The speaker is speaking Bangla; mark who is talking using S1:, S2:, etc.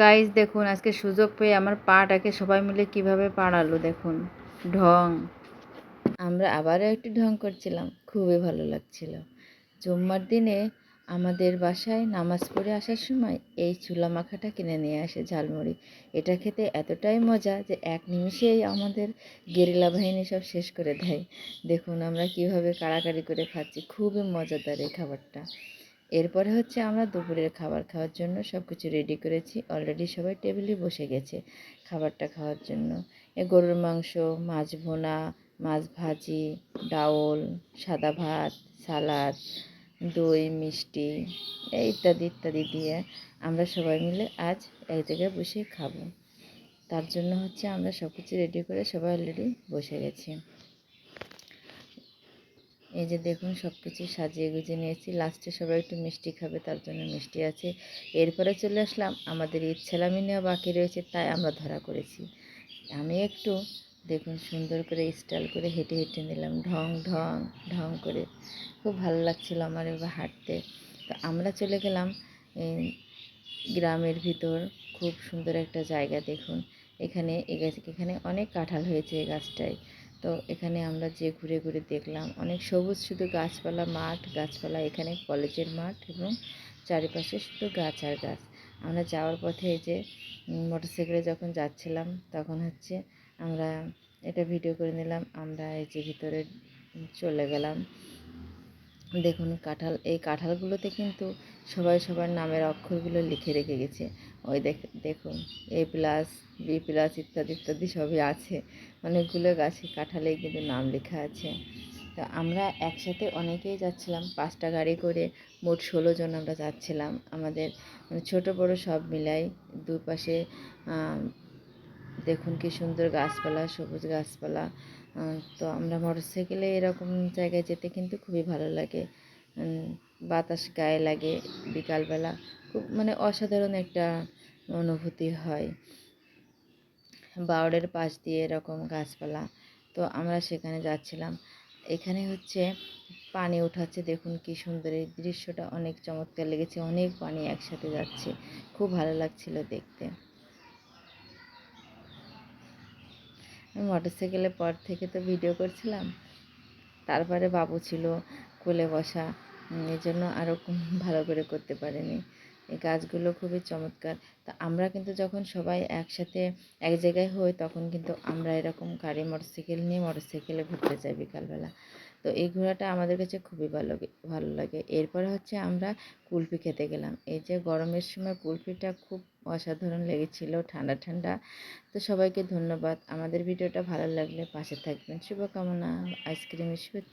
S1: গাইজ দেখুন, আজকে সুযোগ পেয়ে আমার পাটাকে সবাই মিলে কীভাবে পাড়ালো, দেখুন। ঢং। আমরা আবারও একটু ঢং করছিলাম, খুবই ভালো লাগছিল। জুম্মার দিনে আমাদের বাসায় নামাজ পড়ে আসার সময় এই চুলা মাখাটা কিনে নিয়ে আসে ঝালমুড়ি। এটা খেতে এতটাই মজা যে এক নিমিষেই আমাদের গেরিলা বাহিনী সব শেষ করে দেয়। দেখুন, আমরা কীভাবে কাড়াকাড়ি করে খাচ্ছি, খুবই মজাদার এই খাবারটা। এরপরে হচ্ছে আমরা দুপুরের খাবার খাওয়ার জন্য সব কিছু রেডি করেছি। অলরেডি সবাই টেবিলে বসে গেছে খাবারটা খাওয়ার জন্য। এ গরুর মাংস, মাছ ভোনা, মাছ ভাজি, ডাউল, সাদা ভাত, সালাদ, দই, মিষ্টি ইত্যাদি ইত্যাদি দিয়ে আমরা সবাই মিলে আজ এক জায়গায় বসে খাব। তার জন্য হচ্ছে আমরা সব কিছু রেডি করে সবাই অলরেডি বসে গেছি। এই যে দেখুন সব কিছু সাজিয়ে গুজিয়ে নিয়েছি। লাস্টে সবাই একটু মিষ্টি খাবে, তার জন্য মিষ্টি আছে। এরপরে চলে আসলাম, আমাদের ঈদ ছেলামি নেওয়া বাকি রয়েছে, তাই আমরা ধরা করেছি। আমি একটু দেখুন সুন্দর করে স্টাইল করে হেঁটে হেঁটে নিলাম, ঢং ঢং ঢং করে। খুব ভালো লাগছিল আমার এবার হাঁটতে। তো আমরা চলে গেলাম গ্রামের ভিতর। খুব সুন্দর একটা জায়গা দেখুন। এখানে এই গাছ, এখানে অনেক কাঁঠাল হয়েছে এই গাছটায়। তো এখানে আমরা যে ঘুরে ঘুরে দেখলাম, অনেক সবুজ শুধু গাছপালা মাঠ, গাছপালা এখানে কলেজের মাঠ এবং চারিপাশে শুধু গাছ আর গাছ। আমরা যাওয়ার পথে এই যে মোটরসাইকেলে যখন যাচ্ছিলাম, তখন হচ্ছে আমরা এটা ভিডিও করে নিলাম, আমরা এই যে ভিতরে চলে গেলাম। দেখুন, কাঁঠাল, এই কাঁঠালগুলোতে কিন্তু সবাই সবার নামের অক্ষরগুলো লিখে রেখে গেছে। ওই দেখ, দেখুন এ প্লাস বি প্লাস ইত্যাদি ইত্যাদি সবই আছে। অনেকগুলো গাছে, কাঁঠালেই কিন্তু নাম লেখা আছে। তো আমরা একসাথে অনেকেই যাচ্ছিলাম, পাঁচটা গাড়ি করে মোট ষোলো জন আমরা যাচ্ছিলাম। আমাদের ছোটো বড়ো সব মিলাই দুপাশে দেখুন কি সুন্দর গাছপালা, সবুজ গাছপালা। তো আমরা মোটরসাইকেলে এরকম জায়গায় যেতে কিন্তু খুবই ভালো লাগে। বাতাস গায়ে লাগে বিকালবেলা। খুব মানে অসাধারণ একটা অনুভূতি হয়। বাউডের পাশ দিয়ে এরকম গাছপালা। তো আমরা সেখানে যাচ্ছিলাম। এখানে হচ্ছে পানি উঠাচ্ছে। দেখুন কি সুন্দর এই দৃশ্যটা। অনেক চমৎকার লেগেছে। অনেক পানি একসাথে যাচ্ছে। খুব ভালো লাগছিল দেখতে। মোটরসাইকেলের পর থেকে তো ভিডিও করছিলাম। তারপরে বাবু ছিল। কোলে বসা এই জন্য আরও ভালো করে করতে পারিনি। এই গাছগুলো খুবই চমৎকার। তা আমরা কিন্তু যখন সবাই একসাথে এক জায়গায় হই, তখন কিন্তু আমরা এরকম গাড়ি, মোটরসাইকেল নিয়ে মোটরসাইকেলে ঘুরতে যাই বিকালবেলা। তো এই ঘোরাটা আমাদের কাছে খুবই ভালো ভালো লাগে। এরপরে হচ্ছে আমরা কুলফি খেতে গেলাম। এই যে গরমের সময় কুলফিটা খুব অসাধারণ লেগেছিল, ঠান্ডা ঠান্ডা। তো সবাইকে ধন্যবাদ। আমাদের ভিডিওটা ভালো লাগলে পাশে থাকবেন। শুভকামনা। আইসক্রিমের শুভেচ্ছা।